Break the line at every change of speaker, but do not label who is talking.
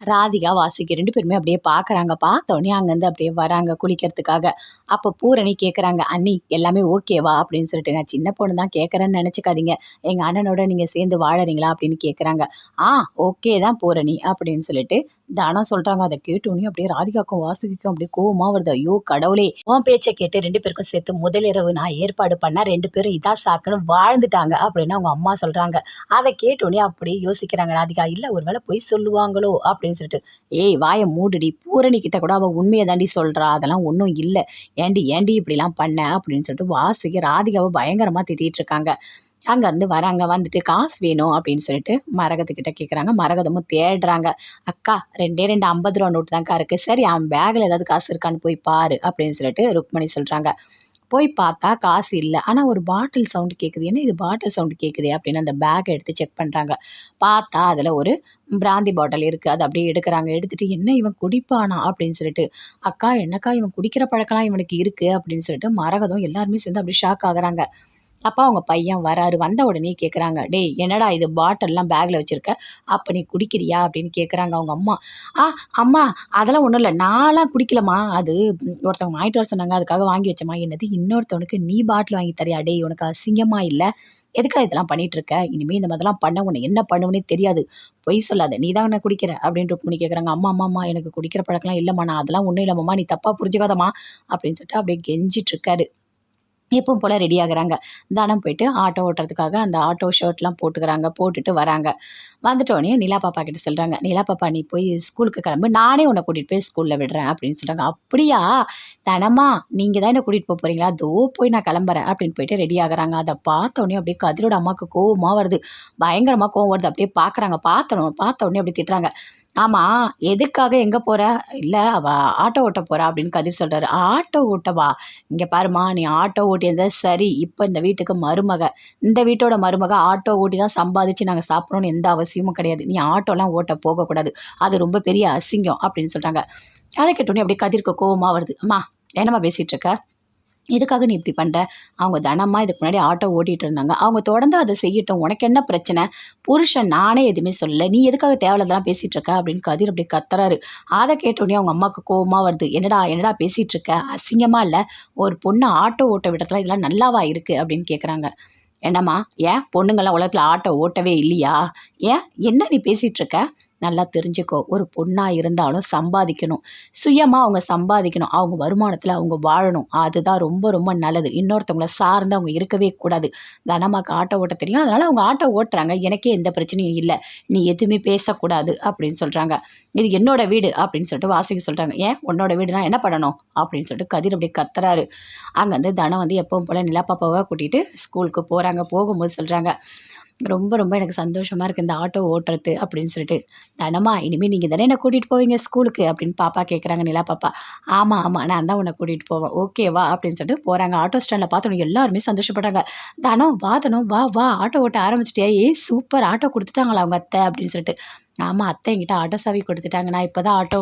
ராதிகா வாசுகி ரெண்டு பேருமே அப்படியே பார்க்குறாங்க பார்த்தோன்னே அங்கேருந்து அப்படியே வராங்க குளிக்கிறதுக்காக. அப்போ பூரணி கேட்குறாங்க அண்ணி எல்லாமே ஓகேவா அப்படின்னு சொல்லிட்டு நான் சின்ன பொண்ணு தான் கேட்குறேன்னு நினச்சிக்காதீங்க. எங்கள் அண்ணனோட நீங்கள் சேர்ந்து வாழறீங்களா? அப்படின்னு கேட்குறாங்க ஆ ஓகே தான் பூரணி அப்படின்னு சொல்லிட்டு தானம் சொல்கிறாங்க அதை கேட்டோன்னே அப்படியே ராதிகாக்கும் வாசுகிக்கும் அப்படியே கோவமாக வருது. ஐயோ கடவுளே உன் பேச்சை கேட்டு ரெண்டு பேருக்கும் சேர்த்து முதலிரவு நான் ஏற்பாடு பண்ணால் ரெண்டு பேரும் இதா சாக்குன்னு வாழ்ந்துட்டாங்க அப்படின்னு அவங்க அம்மா சொல்கிறாங்க அதை கேட்டோன்னே அப்படியே யோசிக்கிறாங்க ராதிகா இல்லை ஒருவேளை போய் சொல்லுவாங்களோ அப்படின்னு சொல்லிட்டு ஏய் வாயை மூடுடி பூரணி கிட்ட கூட அவள் உண்மையை தாண்டி சொல்கிறா அதெல்லாம் ஒன்றும் இல்லை. ஏண்டி ஏண்டி இப்படிலாம் பண்ண? அப்படின்னு சொல்லிட்டு வாசுகி ராதிகாவை பயங்கரமாக திட்டிகிட்டு இருக்காங்க. அங்கேருந்து வராங்க வந்துட்டு காசு வேணும் அப்படின்னு சொல்லிட்டு மரகத்துக்கிட்ட கேட்குறாங்க மரகதமும் தேடுறாங்க. அக்கா ரெண்டே ரெண்டு ஐம்பது ரூபா நோட்டு தான்க்கா இருக்குது சரி அவன் பேக்கில் ஏதாவது காசு இருக்கான்னு போய் பாரு அப்படின்னு சொல்லிட்டு ருக்மணி சொல்கிறாங்க போய் பார்த்தா காசு இல்லை. ஆனால் ஒரு பாட்டில் சவுண்டு கேட்குது என்ன இது பாட்டில் சவுண்டு கேட்குதே அப்படின்னு அந்த பேக்கை எடுத்து செக் பண்ணுறாங்க பார்த்தா அதில் ஒரு பிராந்தி பாட்டில் இருக்குது அதை அப்படியே எடுக்கிறாங்க. எடுத்துகிட்டு என்ன இவன் குடிப்பானா? அப்படின்னு சொல்லிட்டு அக்கா என்னக்கா இவன் குடிக்கிற பழக்கம்லாம் இவனுக்கு இருக்குது அப்படின்னு சொல்லிட்டு மரகதம் எல்லாருமே சேர்ந்து அப்படியே ஷாக் ஆகுறாங்க. அப்போ அவங்க பையன் வராரு. வந்த உடனே கேட்குறாங்க டேய் என்னடா இது? பாட்டில்லாம் பேக்கில் வச்சுருக்க? அப்போ நீ குடிக்கிறியா? அப்படின்னு கேட்குறாங்க அவங்க அம்மா. ஆ அம்மா அதெல்லாம் ஒன்றும் இல்லை. நான்லாம் குடிக்கலம்மா. அது ஒருத்தவங்க வாங்கிட்டு வர சொன்னாங்க. அதுக்காக வாங்கி வச்சம்மா. என்னது? இன்னொருத்தவனுக்கு நீ பாட்டில் வாங்கி தரியா? டேய் உனக்கு அசிங்கமாக இல்லை? எதுக்காக இதெல்லாம் பண்ணிட்டு இருக்க? இனிமேல் இந்த மாதிரிலாம் பண்ண உன்னை என்ன பண்ணுவனே தெரியாது. பொய் சொல்லாத. நீ தான் குடிக்கிற? அப்படின்ட்டு பண்ணி கேட்குறாங்க அம்மா அம்மா அம்மா எனக்கு குடிக்கிற பழக்கம்லாம் இல்லைம்மா. நான் அதெல்லாம் ஒன்றும் இல்லைம்மா நீ தப்பாக புரிஞ்சுக்காதம்மா. அப்படின்னு சொல்லிட்டு அப்படியே கெஞ்சிட்டு இருக்காரு. எப்பவும் போல் ரெடி ஆகுறாங்க. தானம் போயிட்டு ஆட்டோ ஓட்டுறதுக்காக அந்த ஆட்டோ ஷர்ட்லாம் போட்டுக்கிறாங்க போட்டுட்டு வராங்க. வந்துட்டோடனே நிலா பாப்பா கிட்ட சொல்கிறாங்க நிலா பாப்பா நீ போய் ஸ்கூலுக்கு கிளம்பு நானே உன்னை கூட்டிகிட்டு போய் ஸ்கூலில் விடுறேன் அப்படின்னு சொல்கிறாங்க அப்படியா? தனமா நீங்கள் தான் என்ன கூட்டிகிட்டு போக போகிறீங்களா அதோ போய் நான் கிளம்புறேன் அப்படின்னு போயிட்டு ரெடி ஆகுறாங்க. அதை பார்த்தோன்னே அப்படியே கதிரோட அம்மாவுக்கு கோவமாக வருது. பயங்கரமாக கோவம் வருது. அப்படியே பார்க்குறாங்க பார்த்தோம் பார்த்தோன்னே அப்படி திட்டுறாங்க. ஆமாம் எதுக்காக எங்கே போகிற இல்லை அவள் ஆட்டோ ஓட்ட போகிறா அப்படின்னு கதிர் சொல்கிறாரு ஆட்டோ ஓட்டவா? இங்கே பாருமா நீ ஆட்டோ ஓட்டியிருந்தா சரி இப்போ இந்த வீட்டுக்கு மருமக. இந்த வீட்டோட மருமக ஆட்டோ ஓட்டி தான் சம்பாதிச்சு நாங்கள் சாப்பிடணும்னு எந்த அவசியமும் கிடையாது. நீ ஆட்டோலாம் ஓட்ட போகக்கூடாது. அது ரொம்ப பெரிய அசிங்கம் அப்படின்னு சொல்கிறாங்க அதை கேட்டோன்னே அப்படியே கதிர்க்கு கோவமாக வருது. அம்மா என்னம்மா பேசிகிட்ருக்க எதுக்காக நீ இப்படி பண்ணுற அவங்க தனமாக இதுக்கு முன்னாடி ஆட்டோ ஓட்டிகிட்டு இருந்தாங்க. அவங்க தொடர்ந்து அதை செய்யட்டும். உனக்கு என்ன பிரச்சனை? புருஷன் நானே எதுவுமே சொல்லலை. நீ எதுக்காக தேவையில்லதெல்லாம் பேசிகிட்டு இருக்க? அப்படின்னு கதிர் அப்படி கத்துறாரு. அதை கேட்டோடனே அவங்க அம்மாவுக்கு கோபமாக வருது. என்னடா என்னடா பேசிகிட்டு இருக்க? அசிங்கமாக இல்லை? ஒரு பொண்ணு ஆட்டோ ஓட்ட விடத்துல இதெல்லாம் நல்லாவா இருக்குது அப்படின்னு கேட்குறாங்க என்னம்மா ஏன் பொண்ணுங்கள்லாம் உலகத்தில் ஆட்டோ ஓட்டவே இல்லையா? ஏன்? என்ன நீ பேசிகிட்டு இருக்க? நல்லா தெரிஞ்சுக்கோ. ஒரு பொண்ணாக இருந்தாலும் சம்பாதிக்கணும். சுயமாக அவங்க சம்பாதிக்கணும். அவங்க வருமானத்தில் அவங்க வாழணும். அதுதான் ரொம்ப ரொம்ப நல்லது. இன்னொருத்தவங்கள சார்ந்து அவங்க இருக்கவே கூடாது. தனமாக்கு ஆட்டோ ஓட்ட தெரியும் அதனால் அவங்க ஆட்டோ ஓட்டுறாங்க. எனக்கே எந்த பிரச்சனையும் இல்லை. நீ எதுவுமே பேசக்கூடாது அப்படின்னு சொல்கிறாங்க இது என்னோட வீடு அப்படின்னு சொல்லிட்டு வாசிக்க சொல்கிறாங்க ஏன்? உன்னோட வீடுனா என்ன பண்ணணும்? அப்படின்னு சொல்லிட்டு கதிர் அப்படியே கத்துறாரு. அங்கேருந்து தனம் வந்து எப்பவும் போல் நிலப்பாப்பாவை கூட்டிகிட்டு ஸ்கூலுக்கு போகிறாங்க போகும்போது சொல்கிறாங்க ரொம்ப ரொம்ப எனக்கு சந்தோஷமாக இருக்குது இந்த ஆட்டோ ஓட்டுறது அப்படின்னு சொல்லிட்டு. தனமா இனிமேல் நீங்கள் தானே என்னை கூட்டிகிட்டு போவீங்க ஸ்கூலுக்கு? அப்படின்னு பாப்பா கேட்குறாங்க நிலா பாப்பா. ஆமாம் ஆமாம் நான் தான் உன்னை கூட்டிகிட்டு போவேன். ஓகேவா அப்படின்னு சொல்லிட்டு போகிறாங்க ஆட்டோ ஸ்டாண்டில் பார்த்தோன்னு எல்லாருமே சந்தோஷப்பட்டாங்க தனம் வா தனம் வா வா ஆட்டோ ஓட்ட ஆரம்பிச்சிட்டியா? ஏ சூப்பர் ஆட்டோ கொடுத்துட்டாங்களா அவங்க அத்தை? அப்படின்னு சொல்லிட்டு. ஆமாம் அத்தை என்கிட்ட ஆட்டோ சாவி கொடுத்துட்டாங்க. நான் இப்போ தான் ஆட்டோ